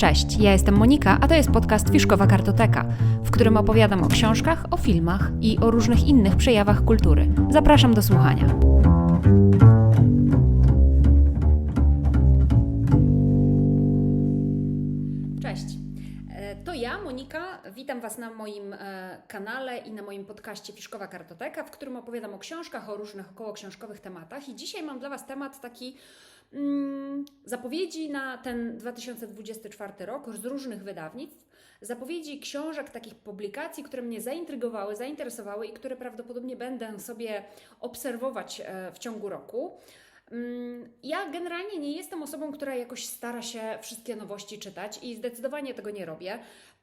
Cześć, ja jestem Monika, a to jest podcast Fiszkowa Kartoteka, w którym opowiadam o książkach, o filmach i o różnych innych przejawach kultury. Zapraszam do słuchania. Witam Was na moim e, kanale i na moim podcaście Fiszkowa Kartoteka, w którym opowiadam o książkach, o różnych okołoksiążkowych tematach. I dzisiaj mam dla Was temat taki mm, zapowiedzi na ten 2024 rok z różnych wydawnictw. Zapowiedzi książek, takich publikacji, które mnie zaintrygowały, zainteresowały i które prawdopodobnie będę sobie obserwować e, w ciągu roku. Mm, Ja generalnie nie jestem osobą, która jakoś stara się wszystkie nowości czytać i zdecydowanie tego nie robię.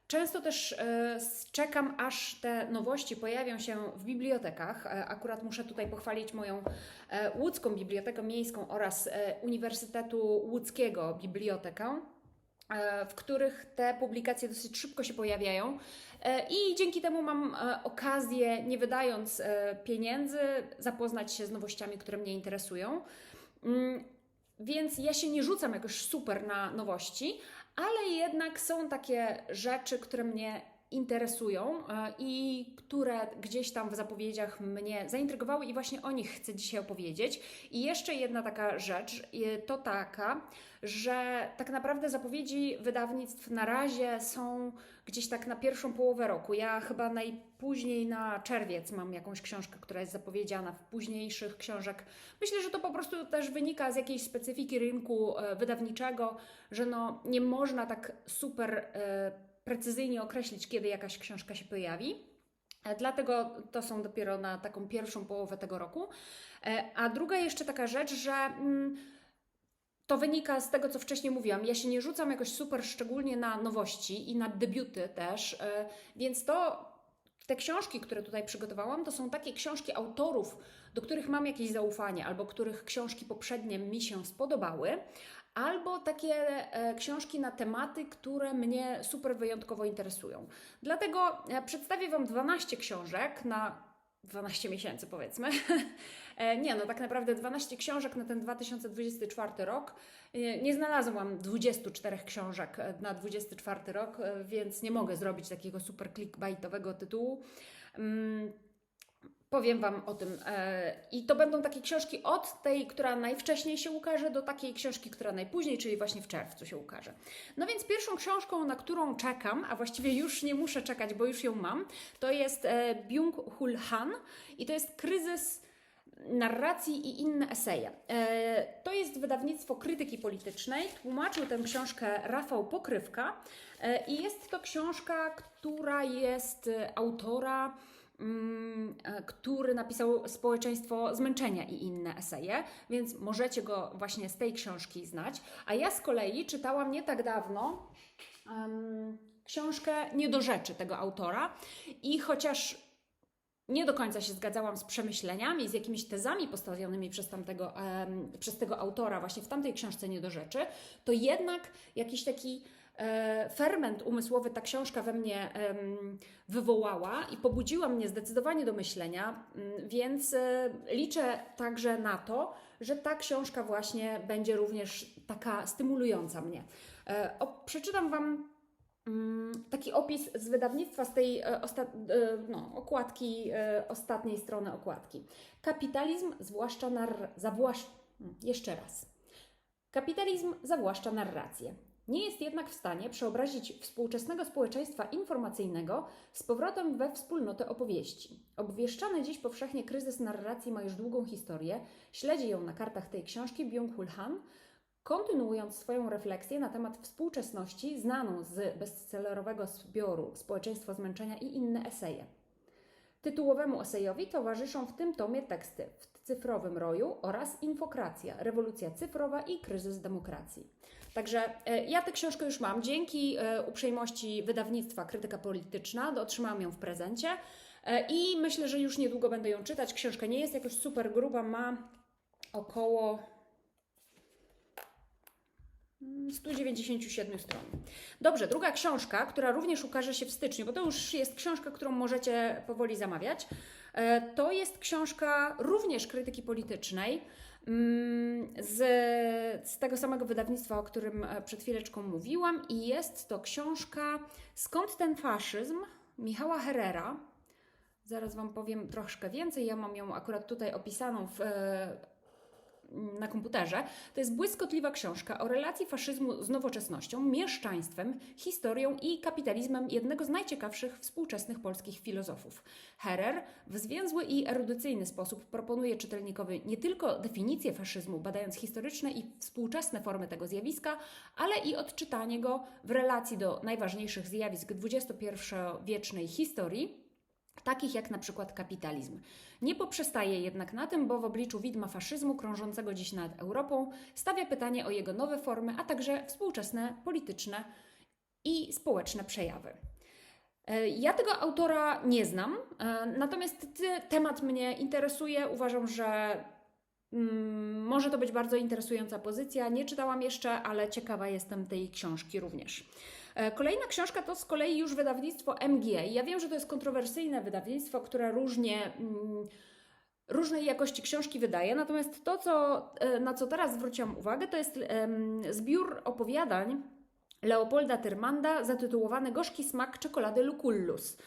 Często też e, czekam, aż te nowości pojawią się w bibliotekach. E, Akurat muszę tutaj pochwalić moją e, łódzką bibliotekę miejską oraz Uniwersytetu Łódzkiego bibliotekę, w których te publikacje dosyć szybko się pojawiają. I dzięki temu mam okazję, nie wydając pieniędzy, zapoznać się z nowościami, które mnie interesują. Mm, Więc ja się nie rzucam jakoś super na nowości, ale jednak są takie rzeczy, które mnie interesują e, i które gdzieś tam w zapowiedziach mnie zaintrygowały i właśnie o nich chcę dzisiaj opowiedzieć. I jeszcze jedna taka rzecz to taka, że tak naprawdę zapowiedzi wydawnictw na razie są gdzieś tak na pierwszą połowę roku. Ja chyba najpóźniej na czerwiec mam jakąś książkę, która jest zapowiedziana w późniejszych książek. Myślę, że to po prostu też wynika z jakiejś specyfiki rynku e, wydawniczego, że no nie można tak super e, precyzyjnie określić, kiedy jakaś książka się pojawi. E, Dlatego to są dopiero na taką pierwszą połowę tego roku. E, A druga jeszcze taka rzecz, że mm, to wynika z tego, co wcześniej mówiłam. Ja się nie rzucam jakoś super szczególnie na nowości i na debiuty też, e, więc to te książki, które tutaj przygotowałam, to są takie książki autorów, do których mam jakieś zaufanie, albo których książki poprzednie mi się spodobały, albo takie e, książki na tematy, które mnie super wyjątkowo interesują. Dlatego e, przedstawię Wam 12 książek na 12 miesięcy, powiedzmy. E, Nie, no tak naprawdę 12 książek na ten 2024 rok. E, Nie znalazłam 24 książek na 24 rok, więc nie mogę zrobić takiego super clickbaitowego tytułu. Powiem Wam o tym. e, I to będą takie książki od tej, która najwcześniej się ukaże, do takiej książki, która najpóźniej, czyli właśnie w czerwcu się ukaże. No więc pierwszą książką, na którą czekam, a właściwie już nie muszę czekać, bo już ją mam, to jest e, Byung-Hul Han i to jest kryzys narracji i inne eseje. E, To jest wydawnictwo krytyki politycznej. Tłumaczył tę książkę Rafał Pokrywka i jest to książka, która jest autora który napisał Społeczeństwo Zmęczenia i inne eseje, więc możecie go właśnie z tej książki znać. A ja z kolei czytałam nie tak dawno em, książkę Nie do rzeczy tego autora i chociaż nie do końca się zgadzałam z przemyśleniami, z jakimiś tezami postawionymi przez, tamtego, em, przez tego autora właśnie w tamtej książce nie do rzeczy, to jednak jakiś taki e, ferment umysłowy ta książka we mnie wywołała i pobudziła mnie zdecydowanie do myślenia, mm, więc e, liczę także na to, że ta książka właśnie będzie również taka stymulująca mnie. E, przeczytam Wam Mm, taki opis z wydawnictwa, z tej e, e, no, okładki, e, ostatniej strony okładki. Kapitalizm zwłaszcza nar- zawłasz- mm, jeszcze raz. Kapitalizm zawłaszcza narrację. Nie jest jednak w stanie przeobrazić współczesnego społeczeństwa informacyjnego z powrotem we wspólnotę opowieści. Obwieszczany dziś powszechnie kryzys narracji ma już długą historię. Śledzi ją na kartach tej książki Byung-Hul Han, kontynuując swoją refleksję na temat współczesności znaną z bestsellerowego zbioru Społeczeństwo zmęczenia i inne eseje. Tytułowemu esejowi towarzyszą w tym tomie teksty w cyfrowym roju oraz infokracja, rewolucja cyfrowa i kryzys demokracji. Także e, ja tę książkę już mam. Dzięki e, uprzejmości wydawnictwa Krytyka Polityczna otrzymałam ją w prezencie e, i myślę, że już niedługo będę ją czytać. Książka nie jest jakoś super gruba, ma około 197 stron. Dobrze, druga książka, która również ukaże się w styczniu, bo to już jest książka, którą możecie powoli zamawiać. E, To jest książka również krytyki politycznej. mm, z, z tego samego wydawnictwa, o którym e, przed chwileczką mówiłam, i jest to książka Skąd ten faszyzm Michała Herrera. Zaraz Wam powiem troszkę więcej. Ja mam ją akurat tutaj opisaną w, e, na komputerze. To jest błyskotliwa książka o relacji faszyzmu z nowoczesnością, mieszczaństwem, historią i kapitalizmem jednego z najciekawszych współczesnych polskich filozofów. Herrer w zwięzły i erudycyjny sposób proponuje czytelnikowi nie tylko definicję faszyzmu, badając historyczne i współczesne formy tego zjawiska, ale i odczytanie go w relacji do najważniejszych zjawisk XXI-wiecznej historii takich jak na przykład kapitalizm. Nie poprzestaje jednak na tym, bo w obliczu widma faszyzmu krążącego dziś nad Europą stawia pytanie o jego nowe formy, a także współczesne polityczne i społeczne przejawy. E, Ja tego autora nie znam, e, natomiast temat mnie interesuje. Uważam, że mm, może to być bardzo interesująca pozycja. Nie czytałam jeszcze, ale ciekawa jestem tej książki również. E, Kolejna książka to z kolei już wydawnictwo MG. Ja wiem, że to jest kontrowersyjne wydawnictwo, które różnie. Mm, Różnej jakości książki wydaje, natomiast to, co, e, na co teraz zwróciłam uwagę, to jest em, zbiór opowiadań Leopolda Tyrmanda zatytułowany Gorzki smak czekolady Lucullus.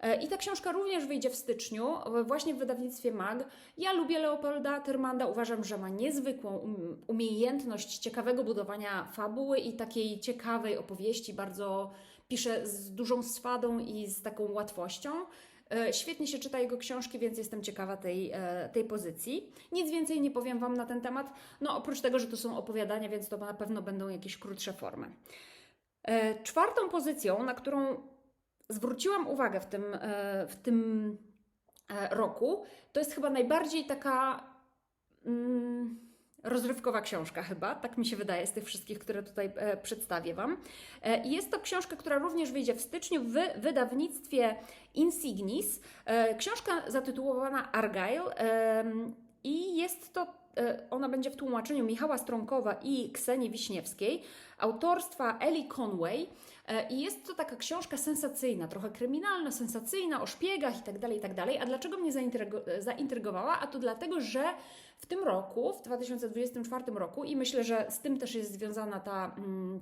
E, I ta książka również wyjdzie w styczniu, właśnie w wydawnictwie MAG. Ja lubię Leopolda Tyrmanda, uważam, że ma niezwykłą um- umiejętność ciekawego budowania fabuły i takiej ciekawej opowieści. Bardzo pisze z dużą swadą i z taką łatwością. E, Świetnie się czyta jego książki, więc jestem ciekawa tej, e, tej pozycji. Nic więcej nie powiem Wam na ten temat, no oprócz tego, że to są opowiadania, więc to na pewno będą jakieś krótsze formy. Czwartą pozycją, na którą zwróciłam uwagę w tym, e, w tym e, roku, to jest chyba najbardziej taka mm, rozrywkowa książka chyba, tak mi się wydaje z tych wszystkich, które tutaj e, przedstawię Wam. Jest to książka, która również wyjdzie w styczniu w wydawnictwie Insignis. Książka zatytułowana Argyle i jest to, ona będzie w tłumaczeniu Michała Stronkowa i Ksenii Wiśniewskiej, autorstwa Ellie Conway. E, I jest to taka książka sensacyjna, trochę kryminalna, sensacyjna, o szpiegach i tak dalej, i tak. A dlaczego mnie zaintrygo- zaintrygowała? A to dlatego, że w tym roku, w 2024 roku, i myślę, że z tym też jest związana ta mm,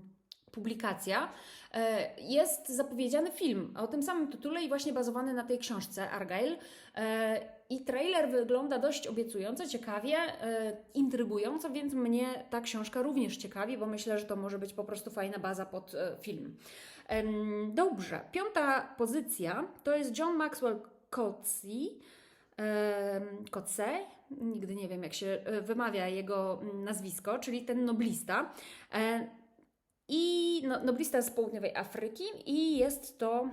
publikacja, e, jest zapowiedziany film o tym samym tytule i właśnie bazowany na tej książce Argyle. I trailer wygląda dość obiecująco, ciekawie, e, intrygująco, więc mnie ta książka również ciekawi, bo myślę, że to może być po prostu fajna baza pod e, film. Dobrze, piąta pozycja to jest John Maxwell Coetzee. Coetzee, nigdy nie wiem jak się e, wymawia jego mm, nazwisko, czyli ten noblista. I no, noblista z południowej Afryki i jest to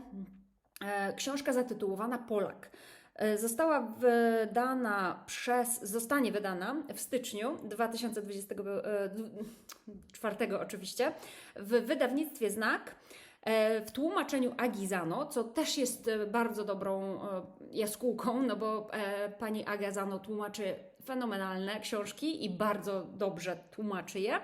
książka zatytułowana Polak. E, Została wydana przez, zostanie wydana w styczniu 2024 oczywiście w wydawnictwie Znak e, w tłumaczeniu Agizano, co też jest e, bardzo dobrą e, jaskółką, no bo e, pani Agazano tłumaczy fenomenalne książki i bardzo dobrze tłumaczy je.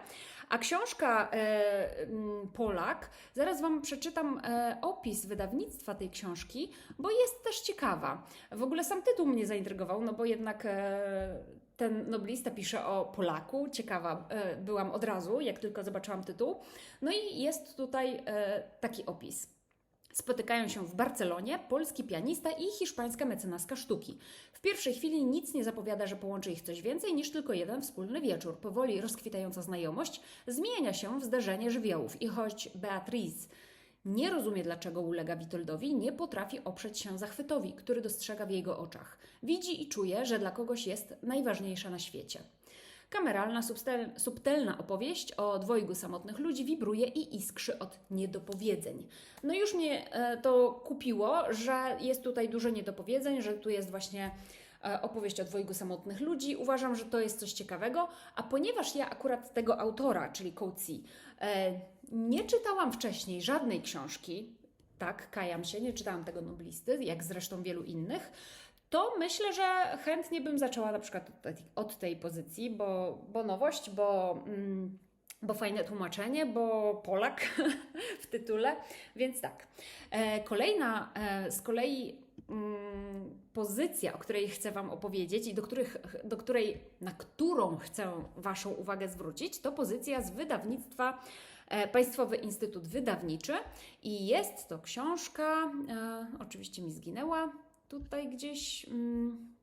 A książka e, Polak, zaraz Wam przeczytam e, opis wydawnictwa tej książki, bo jest też ciekawa. W ogóle sam tytuł mnie zaintrygował, no bo jednak e, ten noblista pisze o Polaku. Ciekawa byłam od razu, jak tylko zobaczyłam tytuł. No i jest tutaj taki opis. Spotykają się w Barcelonie polski pianista i hiszpańska mecenaska sztuki. W pierwszej chwili nic nie zapowiada, że połączy ich coś więcej niż tylko jeden wspólny wieczór. Powoli rozkwitająca znajomość zmienia się w zderzenie żywiołów i choć Beatriz nie rozumie, dlaczego ulega Witoldowi, nie potrafi oprzeć się zachwytowi, który dostrzega w jego oczach. Widzi i czuje, że dla kogoś jest najważniejsza na świecie. Kameralna, subtelna opowieść o dwojgu samotnych ludzi wibruje i iskrzy od niedopowiedzeń. No już mnie e, to kupiło, że jest tutaj dużo niedopowiedzeń, że tu jest właśnie e, opowieść o dwojgu samotnych ludzi. Uważam, że to jest coś ciekawego, a ponieważ ja akurat tego autora, czyli Coetzee, nie czytałam wcześniej żadnej książki, tak, kajam się, nie czytałam tego noblisty, jak zresztą wielu innych, to myślę, że chętnie bym zaczęła na przykład od tej, pozycji, bo, bo nowość, bo, mm, bo fajne tłumaczenie, bo Polak w tytule, więc tak. E, kolejna e, z kolei mm, pozycja, o której chcę Wam opowiedzieć i do, których, do której, na którą chcę Waszą uwagę zwrócić, to pozycja z wydawnictwa e, Państwowy Instytut Wydawniczy i jest to książka, oczywiście mi zginęła tutaj gdzieś. Mm,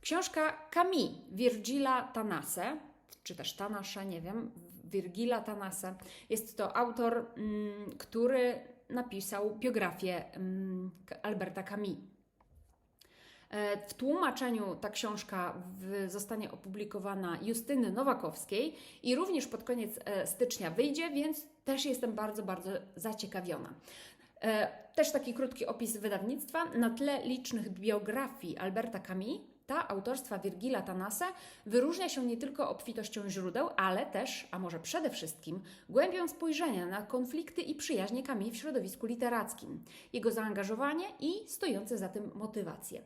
książka Camille Virgila Tanase, czy też Tanasze, nie wiem, Virgila Tanase. Jest to autor, mm, który napisał biografię mm, Alberta Camus. E, W tłumaczeniu ta książka w, zostanie opublikowana Justyny Nowakowskiej i również pod koniec e, stycznia wyjdzie, więc też jestem bardzo, bardzo zaciekawiona. E, Też taki krótki opis wydawnictwa. Na tle licznych biografii Alberta Camus, ta autorstwa Virgila Tanase wyróżnia się nie tylko obfitością źródeł, ale też, a może przede wszystkim, głębią spojrzenia na konflikty i przyjaźnie Camus w środowisku literackim, jego zaangażowanie i stojące za tym motywacje.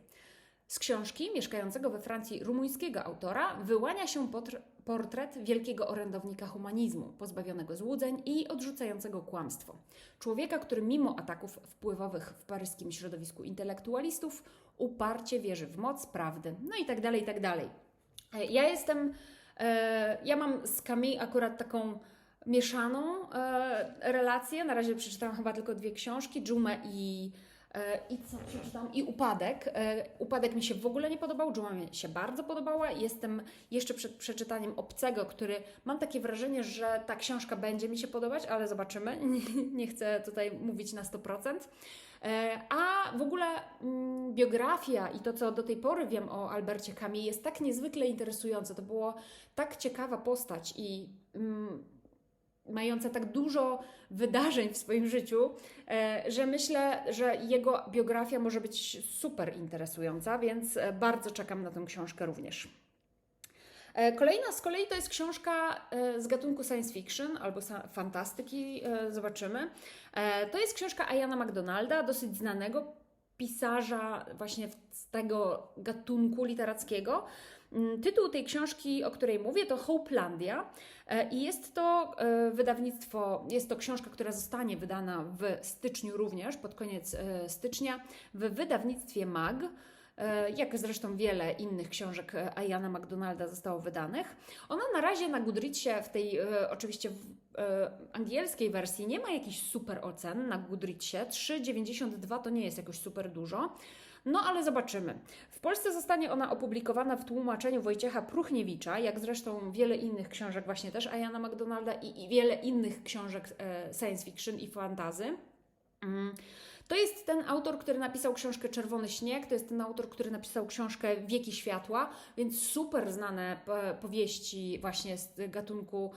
Z książki mieszkającego we Francji rumuńskiego autora wyłania się potr- portret wielkiego orędownika humanizmu, pozbawionego złudzeń i odrzucającego kłamstwo. Człowieka, który mimo ataków wpływowych w paryskim środowisku intelektualistów uparcie wierzy w moc prawdy. No i tak dalej, i tak dalej. E, Ja jestem, e, ja mam z Camille akurat taką mieszaną e, relację. Na razie przeczytałam chyba tylko dwie książki, Dżumę i I co przeczytam? I upadek. E, Upadek mi się w ogóle nie podobał, Dżuma mi się bardzo podobała. Jestem jeszcze przed przeczytaniem Obcego, który mam takie wrażenie, że ta książka będzie mi się podobać, ale zobaczymy. Nie, chcę tutaj mówić na 100%. E, A w ogóle mm, biografia i to, co do tej pory wiem o Albercie Camus, jest tak niezwykle interesujące. To było tak ciekawa postać i mm, mająca tak dużo wydarzeń w swoim życiu, e, że myślę, że jego biografia może być super interesująca, więc e, bardzo czekam na tę książkę również. E, Kolejna z kolei to jest książka z gatunku science fiction albo fantastyki, zobaczymy. To jest książka Iana McDonalda, dosyć znanego pisarza właśnie z tego gatunku literackiego. Mm, Tytuł tej książki, o której mówię, to Hopelandia e, i jest to e, wydawnictwo, jest to książka, która zostanie wydana w styczniu również, pod koniec e, stycznia, w wydawnictwie MAG. Jak zresztą wiele innych książek Iana McDonalda zostało wydanych. Ona na razie na Goodreadsie, w tej oczywiście w angielskiej wersji, nie ma jakichś super ocen na Goodreadsie. 3,92 to nie jest jakoś super dużo. No ale zobaczymy. W Polsce zostanie ona opublikowana w tłumaczeniu Wojciecha Pruchniewicza, jak zresztą wiele innych książek, właśnie też Iana McDonalda i, i wiele innych książek e, science fiction i fantazy. Mm. To jest ten autor, który napisał książkę Czerwony Śnieg, to jest ten autor, który napisał książkę Wieki Światła, więc super znane e, powieści właśnie z gatunku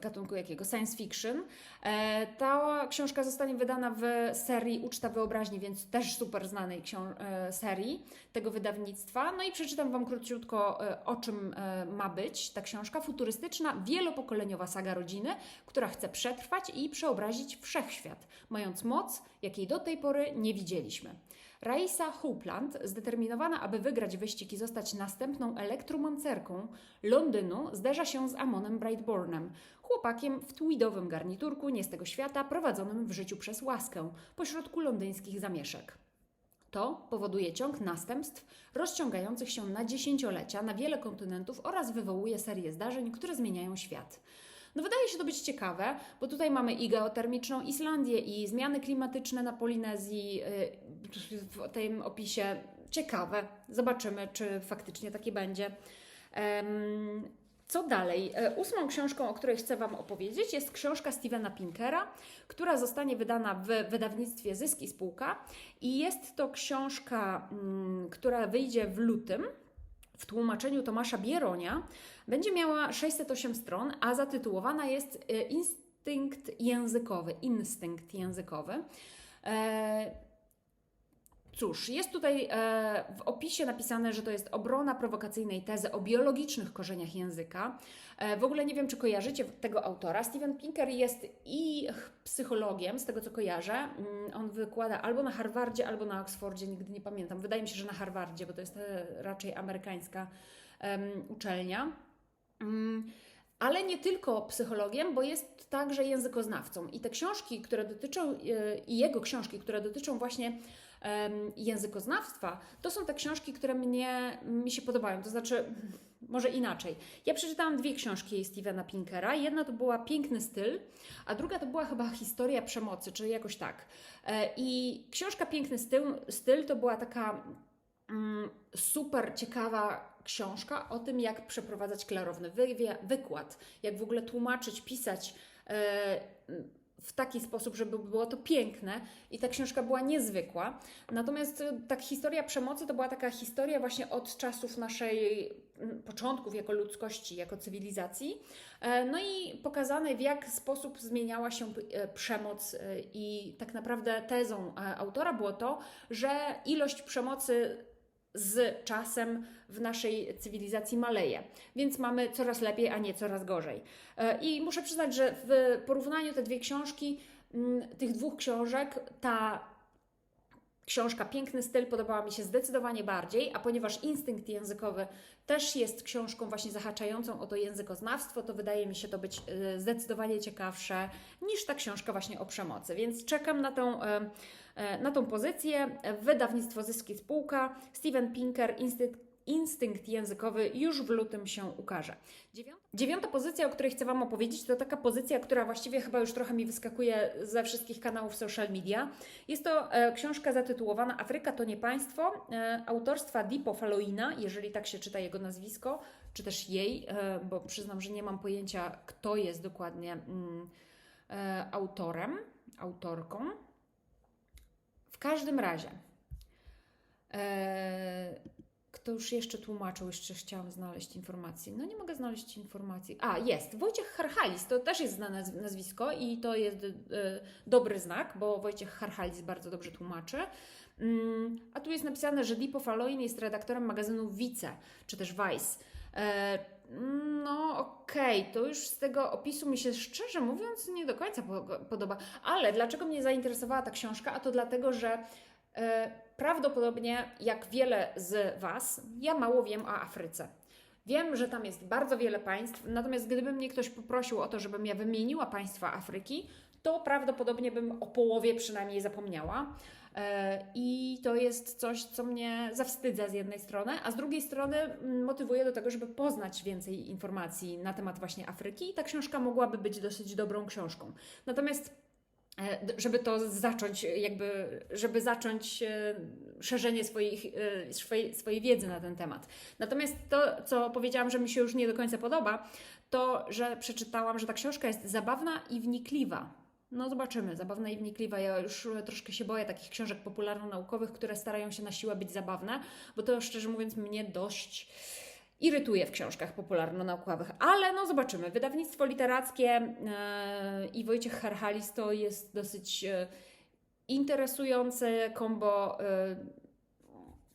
gatunku jakiego? Science fiction. E, Ta książka zostanie wydana w serii Uczta Wyobraźni, więc też super znanej e, serii tego wydawnictwa. No i przeczytam Wam króciutko, e, o czym e, ma być ta książka. Futurystyczna, wielopokoleniowa saga rodziny, która chce przetrwać i przeobrazić wszechświat, mając moc, jakiej do tej pory nie widzieliśmy. Raisa Hoopland, zdeterminowana, aby wygrać wyścig i zostać następną elektromancerką Londynu, zderza się z Amonem Brightbornem, chłopakiem w tweedowym garniturku nie z tego świata, prowadzonym w życiu przez łaskę, pośrodku londyńskich zamieszek. To powoduje ciąg następstw rozciągających się na dziesięciolecia na wiele kontynentów oraz wywołuje serię zdarzeń, które zmieniają świat. No wydaje się to być ciekawe, bo tutaj mamy i geotermiczną Islandię, i zmiany klimatyczne na Polinezji yy, w tym opisie. Ciekawe. Zobaczymy, czy faktycznie takie będzie. Co dalej? E, Ósmą książką, o której chcę Wam opowiedzieć, jest książka Stevena Pinkera, która zostanie wydana w wydawnictwie Zysk i Spółka. I jest to książka, mm, która wyjdzie w lutym w tłumaczeniu Tomasza Bieronia. Będzie miała 608 stron, a zatytułowana jest e, Instynkt językowy. Instynkt językowy. Cóż, jest tutaj e, w opisie napisane, że to jest obrona prowokacyjnej tezy o biologicznych korzeniach języka. E, w ogóle nie wiem, czy kojarzycie tego autora. Steven Pinker jest i psychologiem, z tego co kojarzę. Mm, On wykłada albo na Harvardzie, albo na Oxfordzie, nigdy nie pamiętam. Wydaje mi się, że na Harvardzie, bo to jest e, raczej amerykańska uczelnia. Mm, ale nie tylko psychologiem, bo jest także językoznawcą. I te książki, które dotyczą, i jego książki, które dotyczą właśnie językoznawstwa, to są te książki, które mnie, mi się podobają. To znaczy, może inaczej. Ja przeczytałam dwie książki Stevena Pinkera. Jedna to była Piękny styl, a druga to była chyba Historia przemocy, czyli jakoś tak. E, I książka Piękny styl, styl to była taka mm, super ciekawa książka o tym, jak przeprowadzać klarowny wykład, jak w ogóle tłumaczyć, pisać e, w taki sposób, żeby było to piękne i ta książka była niezwykła. Natomiast e, tak historia przemocy to była taka historia właśnie od czasów naszej początków jako ludzkości, jako cywilizacji. E, No i pokazane w jak sposób zmieniała się e, przemoc i tak naprawdę tezą autora było to, że ilość przemocy z czasem w naszej cywilizacji maleje, więc mamy coraz lepiej, a nie coraz gorzej. E, I muszę przyznać, że w porównaniu te dwie książki, mm, tych dwóch książek, ta książka Piękny styl podobała mi się zdecydowanie bardziej, a ponieważ instynkt językowy też jest książką właśnie zahaczającą o to językoznawstwo, to wydaje mi się to być e, zdecydowanie ciekawsze niż ta książka właśnie o przemocy. Więc czekam na tą, e, e, na tą pozycję. Wydawnictwo Zyski Spółka, Steven Pinker, Instynkt instynkt językowy już w lutym się ukaże. Dziewią- Dziewiąta pozycja, o której chcę Wam opowiedzieć, to taka pozycja, która właściwie chyba już trochę mi wyskakuje ze wszystkich kanałów social media. Jest to e, książka zatytułowana Afryka to nie państwo, e, autorstwa Dipo Faloina, jeżeli tak się czyta jego nazwisko, czy też jej, e, bo przyznam, że nie mam pojęcia, kto jest dokładnie mm, autorem, autorką. W każdym razie. Kto już jeszcze tłumaczył, jeszcze chciałam znaleźć informacje. No nie mogę znaleźć informacji. A, jest. Wojciech Harchalis, to też jest znane naz- nazwisko i to jest e, dobry znak, bo Wojciech Harchalis bardzo dobrze tłumaczy. Mm, a tu jest napisane, że Dipo Faloin jest redaktorem magazynu Vice, czy też Vice. E, no okej, to już z tego opisu mi się szczerze mówiąc nie do końca po- podoba. Ale dlaczego mnie zainteresowała ta książka? A to dlatego, że prawdopodobnie jak wiele z Was, ja mało wiem o Afryce. Wiem, że tam jest bardzo wiele państw, natomiast gdyby mnie ktoś poprosił o to, żebym ja wymieniła państwa Afryki, to prawdopodobnie bym o połowie przynajmniej zapomniała. E, I to jest coś, co mnie zawstydza z jednej strony, a z drugiej strony mm, motywuje do tego, żeby poznać więcej informacji na temat właśnie Afryki i ta książka mogłaby być dosyć dobrą książką. Natomiast e, żeby to zacząć, jakby, żeby zacząć e, szerzenie swoich, e, swojej, swojej wiedzy na ten temat. Natomiast to, co powiedziałam, że mi się już nie do końca podoba, to, że przeczytałam, że ta książka jest zabawna i wnikliwa. No zobaczymy, zabawna i wnikliwa. Ja już troszkę się boję takich książek popularno-naukowych, które starają się na siłę być zabawne, bo to szczerze mówiąc mnie dość irytuje w książkach popularno-naukowych. Ale no zobaczymy. Wydawnictwo literackie e, i Wojciech Harchalis to jest dosyć e, interesujące kombo. E,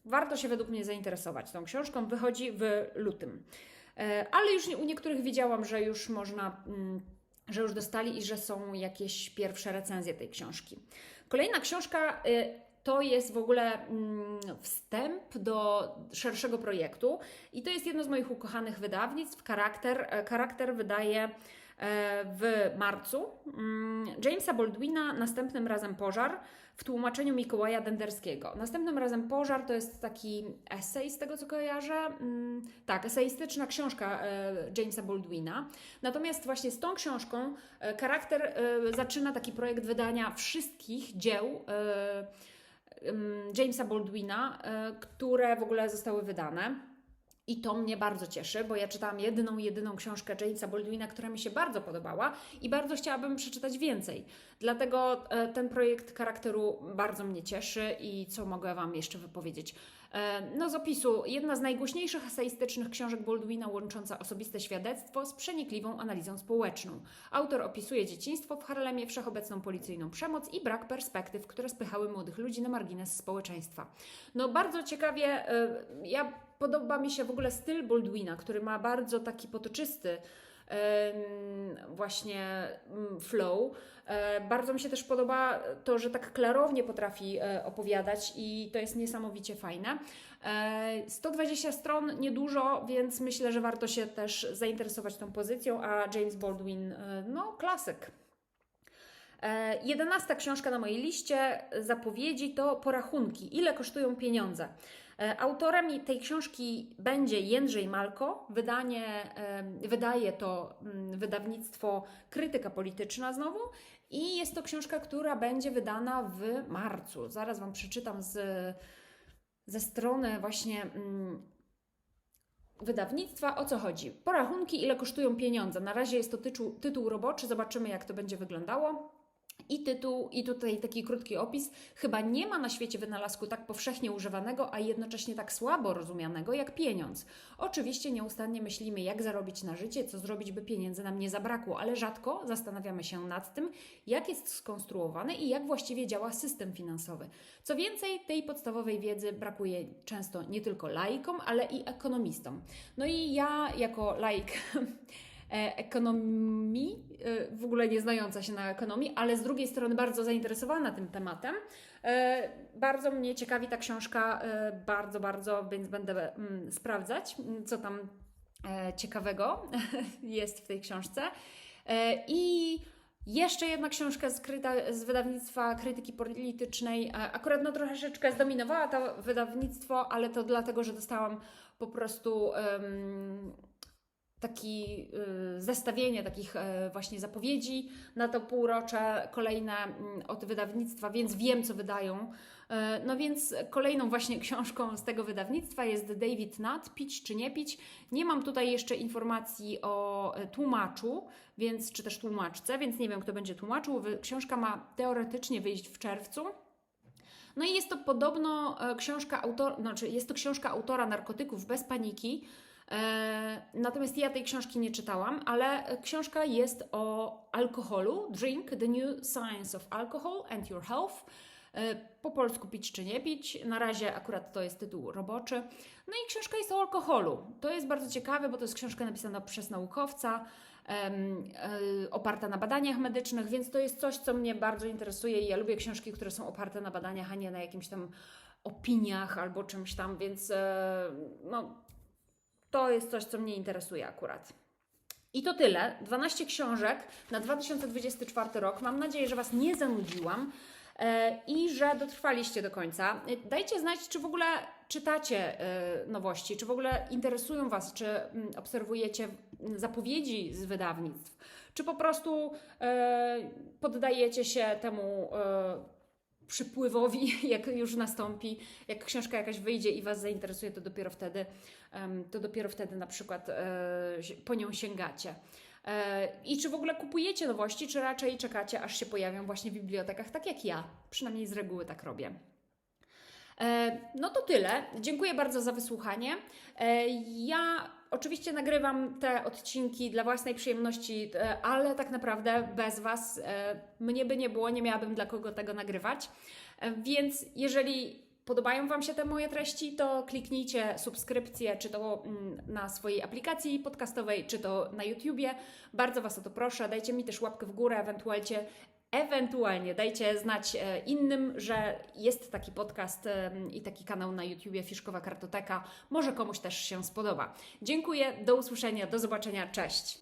warto się według mnie zainteresować tą książką. Wychodzi w lutym. Ale już u niektórych widziałam, że już można. Mm, że już dostali i że są jakieś pierwsze recenzje tej książki. Kolejna książka to jest w ogóle mm, wstęp do szerszego projektu i to jest jedno z moich ukochanych wydawnictw. Charakter, e, charakter wydaje e, w marcu mm, Jamesa Baldwina, następnym razem pożar w tłumaczeniu Mikołaja Denderskiego. Następnym razem pożar to jest taki esej z tego co kojarzę. Mm, tak, eseistyczna książka e, Jamesa Baldwina. Natomiast właśnie z tą książką charakter zaczyna taki projekt wydania wszystkich dzieł Jamesa Baldwina, e, które w ogóle zostały wydane. I to mnie bardzo cieszy, bo ja czytałam jedyną, jedyną książkę Jamesa Baldwina, która mi się bardzo podobała i bardzo chciałabym przeczytać więcej. Dlatego e, ten projekt charakteru bardzo mnie cieszy i co mogę Wam jeszcze wypowiedzieć. E, No z opisu, jedna z najgłośniejszych eseistycznych książek Baldwina łącząca osobiste świadectwo z przenikliwą analizą społeczną. Autor opisuje dzieciństwo w Harlemie, wszechobecną policyjną przemoc i brak perspektyw, które spychały młodych ludzi na margines społeczeństwa. No bardzo ciekawie, e, ja podoba mi się w ogóle styl Baldwina, który ma bardzo taki potoczysty właśnie mm, flow. E, Bardzo mi się też podoba to, że tak klarownie potrafi e, opowiadać i to jest niesamowicie fajne. E, 120 stron, niedużo, więc myślę, że warto się też zainteresować tą pozycją, a James Baldwin, e, no klasyk. E, Jedenasta książka na mojej liście zapowiedzi to porachunki. Ile kosztują pieniądze? E, Autorem tej książki będzie Jędrzej Malko. Wydanie, wydaje to mm, wydawnictwo Krytyka Polityczna znowu. I jest to książka, która będzie wydana w marcu. Zaraz Wam przeczytam z, ze strony właśnie mm, wydawnictwa. O co chodzi? Porachunki, ile kosztują pieniądze. Na razie jest to tytuł, tytuł roboczy, zobaczymy jak to będzie wyglądało. I tytuł, i tutaj taki krótki opis. Chyba nie ma na świecie wynalazku tak powszechnie używanego, a jednocześnie tak słabo rozumianego jak pieniądz. Oczywiście nieustannie myślimy, jak zarobić na życie, co zrobić, by pieniędzy nam nie zabrakło, ale rzadko zastanawiamy się nad tym, jak jest skonstruowany i jak właściwie działa system finansowy. Co więcej, tej podstawowej wiedzy brakuje często nie tylko laikom, ale i ekonomistom. No i ja, jako laik, ekonomii, e, w ogóle nie znająca się na ekonomii, ale z drugiej strony bardzo zainteresowana tym tematem. E, Bardzo mnie ciekawi ta książka, e, bardzo, bardzo, więc będę mm, sprawdzać, mm, co tam e, ciekawego jest w tej książce. E, I jeszcze jedna książka skryta z wydawnictwa krytyki politycznej. E, Akurat no troszeczkę zdominowała to wydawnictwo, ale to dlatego, że dostałam po prostu em, taki y, zestawienie takich e, właśnie zapowiedzi na to półrocze, kolejne mm, od wydawnictwa, więc wiem, co wydają. E, No więc kolejną właśnie książką z tego wydawnictwa jest David Nutt, Pić czy nie pić. Nie mam tutaj jeszcze informacji o tłumaczu, więc czy też tłumaczce, więc nie wiem, kto będzie tłumaczył. Książka ma teoretycznie wyjść w czerwcu. No i jest to podobno książka autor, znaczy jest to książka autora narkotyków bez paniki. E, natomiast ja tej książki nie czytałam, ale książka jest o alkoholu. Drink the new science of alcohol and your health. E, Po polsku pić czy nie pić. Na razie akurat to jest tytuł roboczy. No i książka jest o alkoholu. To jest bardzo ciekawe, bo to jest książka napisana przez naukowca, e, oparta na badaniach medycznych, więc to jest coś, co mnie bardzo interesuje i ja lubię książki, które są oparte na badaniach, a nie na jakimś tam opiniach albo czymś tam, więc no, to jest coś, co mnie interesuje akurat. I to tyle. 12 książek na 2024 rok. Mam nadzieję, że Was nie zanudziłam e, i że dotrwaliście do końca. E, Dajcie znać, czy w ogóle czytacie e, nowości, czy w ogóle interesują Was, czy mm, obserwujecie zapowiedzi z wydawnictw, czy po prostu poddajecie się temu przypływowi, jak już nastąpi, jak książka jakaś wyjdzie i Was zainteresuje, to dopiero wtedy, to dopiero wtedy na przykład e, po nią sięgacie. E, I czy w ogóle kupujecie nowości, czy raczej czekacie, aż się pojawią właśnie w bibliotekach, tak jak ja, przynajmniej z reguły tak robię. E, No to tyle. Dziękuję bardzo za wysłuchanie. Ja oczywiście nagrywam te odcinki dla własnej przyjemności, e, ale tak naprawdę bez Was e, mnie by nie było, nie miałabym dla kogo tego nagrywać. E, Więc jeżeli podobają Wam się te moje treści, to kliknijcie subskrypcję, czy to mm, na swojej aplikacji podcastowej, czy to na YouTubie. Bardzo Was o to proszę. Dajcie mi też łapkę w górę, ewentualnie Ewentualnie dajcie znać e, innym, że jest taki podcast em, i taki kanał na YouTubie Fiszkowa Kartoteka. Może komuś też się spodoba. Dziękuję, do usłyszenia, do zobaczenia, cześć.